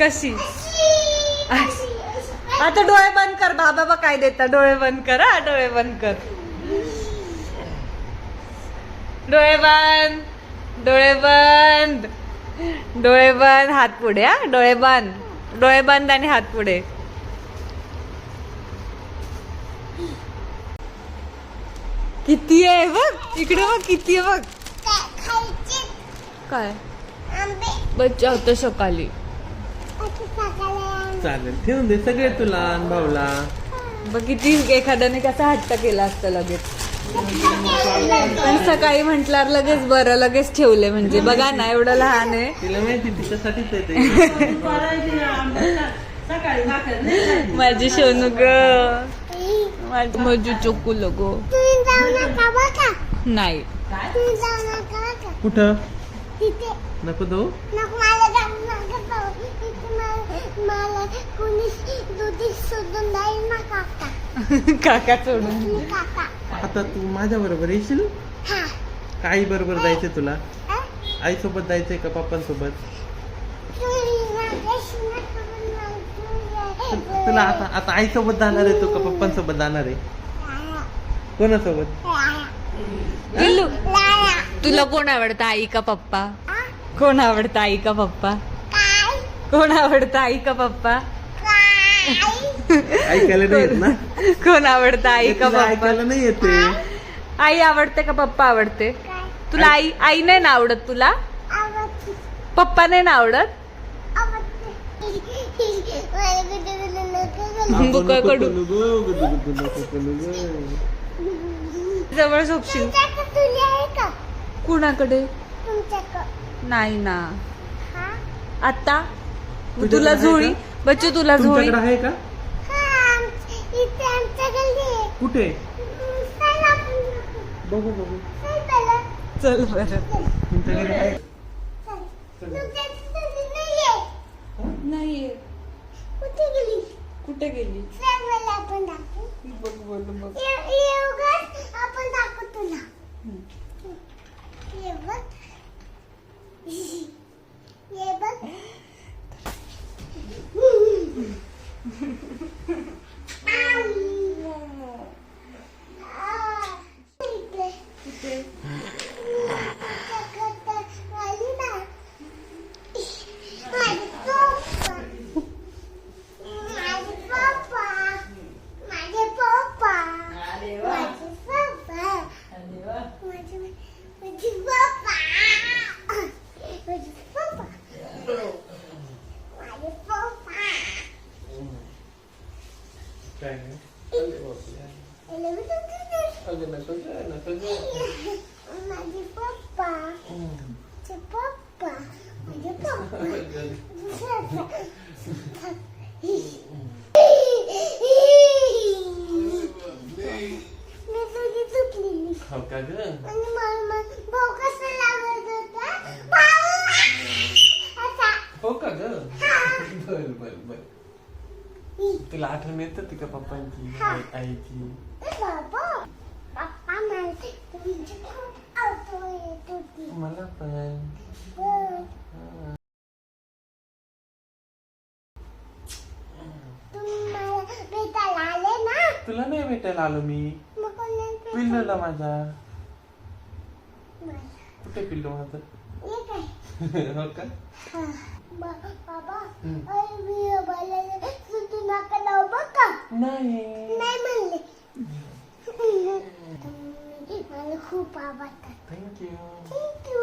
कशी? आता डोळे बंद कर बाबा बा काय देता डोळे बंद कर हा डोळे बंद कर. डोळे बंद डोळे बंद डोळे बंद हात पुढे हा डोळे बंद डोळे बंद आणि हात पुढे. किती आहे बघ इकडे बघ किती आहे बघ. काय बच्चा होतं सकाळी. चालेल. ठेवून दे सगळे तुला आणि भाऊला. बघ किती एखाद्याने कसा हट्ट केला असतं लगेच. पण सकाळी म्हटल्यावर लगेच बरं लगेच ठेवले म्हणजे. बघा ना एवढं लहान आहे. तिला माहिती तिच्यासाठीच माझी सोनू ग. माझी मजू चोकू लगो. नाही. कुठं? तिथे नको नको मला कोणी दुधी सोडून जाईल ना काका काका सोडून मी काका आता तू माझ्या बरोबर येशील हा का आई बरोबर जायचंय तुला अ? आई सोबत जायचंय का पप्पांसोबत. तुला आता आता आई सोबत जाणार आहे तू का पप्पांसोबत जाणार आहे लाया, कोणासोबत लाया, पिल्लू लाया. तुला कोण आवडतं आई का पप्पा आ? कोण आवडतं आई का पप्पा कोण आवडतं? आई का पप्पा? काय ऐकायला नाही येत ना. कोण आवडतं? आई का तुला पप्पा? ऐकायला नाही येते. आई आवडते का पप्पा आवडते? तुला आई आई नाही ना आवडत तुला? आवडते पप्पा नाही ना आवडत? नका कडू. गं, नको गं. जवळ झोपशील? कुणाकडे? नाही ना. हा? आता? तुला झोळी? बच्चू तुला झोळी? तुमच्याकडे आहे का? हा. कुठे. बघू बघू. चल बरं. तुमच्याकडे आहे. नाही कुठे गेली? कुठे गेली? चल मला आपण दाखवू. बघ बोल बघ. ये- ये उघड, आपण दाखवू तुला ये बघ ये बघ आ. इकडे. तुमच्याकडे वाली ना. माझे पप्पा. माझे पप्पा. माझे पप्पा. माझे पप्पा. माझे माझे पप्पा. माझे पप्पा. माझे पप्पा. काय नाही. एले मी तुमचे अगं नको गं, नको गं. माझे पप्पा माझे पप्पा माझे पप्पा मी तुझी चुकलेली हो का गं? आणि मला भाऊ कसा लागत होता भाऊ असा हो का ग बर. तुला आठवण येत होती का पप्पांची आई- आईची? मला पण. तुला नाही भेटायला आलो मी. पिल्लूला माझा कुठे पिल्लू माझं? हो का? बाबा मी बोलायला सुटू नका लावू बघा नाही. नाही म्हणले. मला खूप आवडतात. Thank you thank you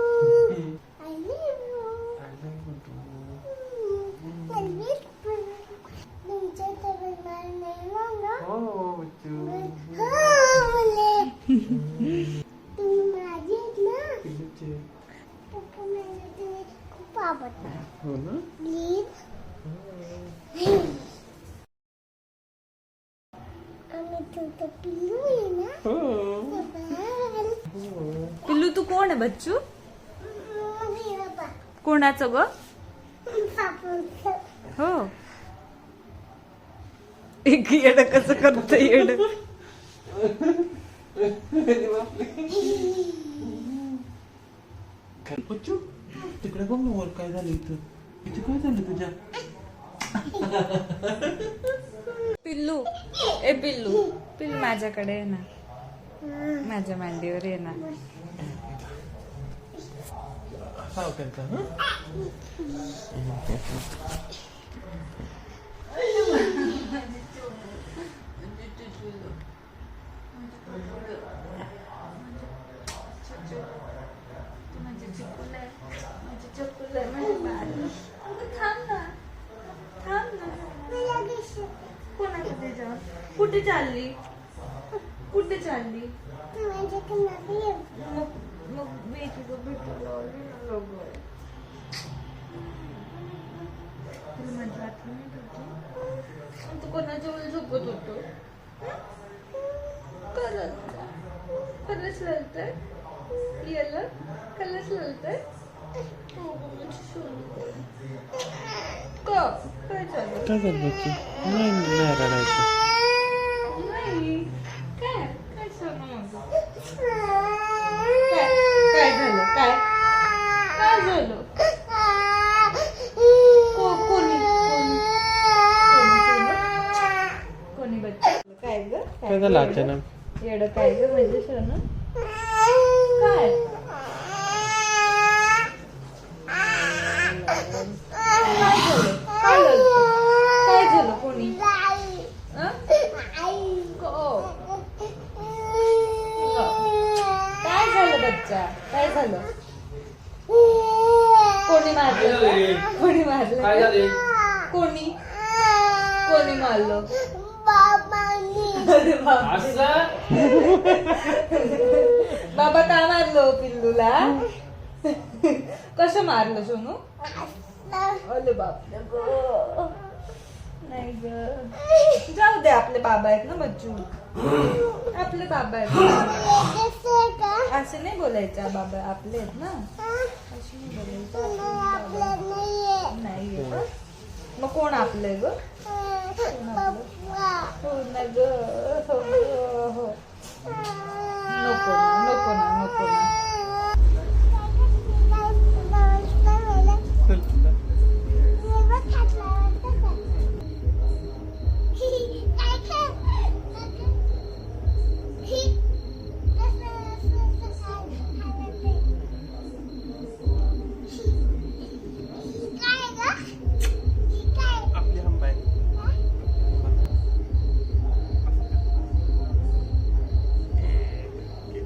I love you तुमच्या तर मला नाही ना हो बच्चू हा म्हणले तुम्ही माझी आहेत ना पिल्लूचे पप्पा मला तुम्ही हो ना? प्लीज आम्ही तुमचं पिल्लू आहे ना? हो. पिल्लू तू कोण आहे बच्चू? बाबा. कोणाचं ग. हो. एक येड कसं करत येड बच्चू? तिकडे बघ ना वर काय झालं इथं. इथे काय झालं तुझ्या? पिल्लू. ए पिल्लू. पिल्लू माझ्याकडे ये ना. माझ्या मांडीवर ये ना. करता हं? कुठे चालली कुठे चालली माझ्याकडे ये. मग मग मी तुझं भेटायला आली ना लवकर. तुला माझी आठवण येत होती? आणि तू कोणाजवळ झोपत होतो खरंच खरंच लढतंय येलं? खरंच लढतंय हो, सोनू. का काय झालं काय झालं बच्ची नाही नाही रडायचं. नाही. काय? काय सोनू माझं? काय? काय झालं? काय? काय झालं? को- कोणी कोणी? कोणी सोनं? कोणी बच्चा? काय ग? काय झालं अचानक? येडं काय ग? म्हणजे सोनं काय काय झालं काय झालं काय झालं कोणी अं? को- काय झालं बच्चा. काय झालं? कोणी मारलं? कोणी मारलं? कोणी? कोणी मारलं. बाबा का मारलं पिल्लूला? कसं मारलं सोनू? अरे बापरे. ग नाही ग. जाऊ दे आपले बाबा आहेत ना बच्चू. आपले बाबा आहेत. असे नाही बोलायचं बाबा. आपले आहेत ना. असे नाही बोलायचं. आपले नाही आहे मग कोण आपले ग? हो ना ग. हो, हो, हो. नको नको.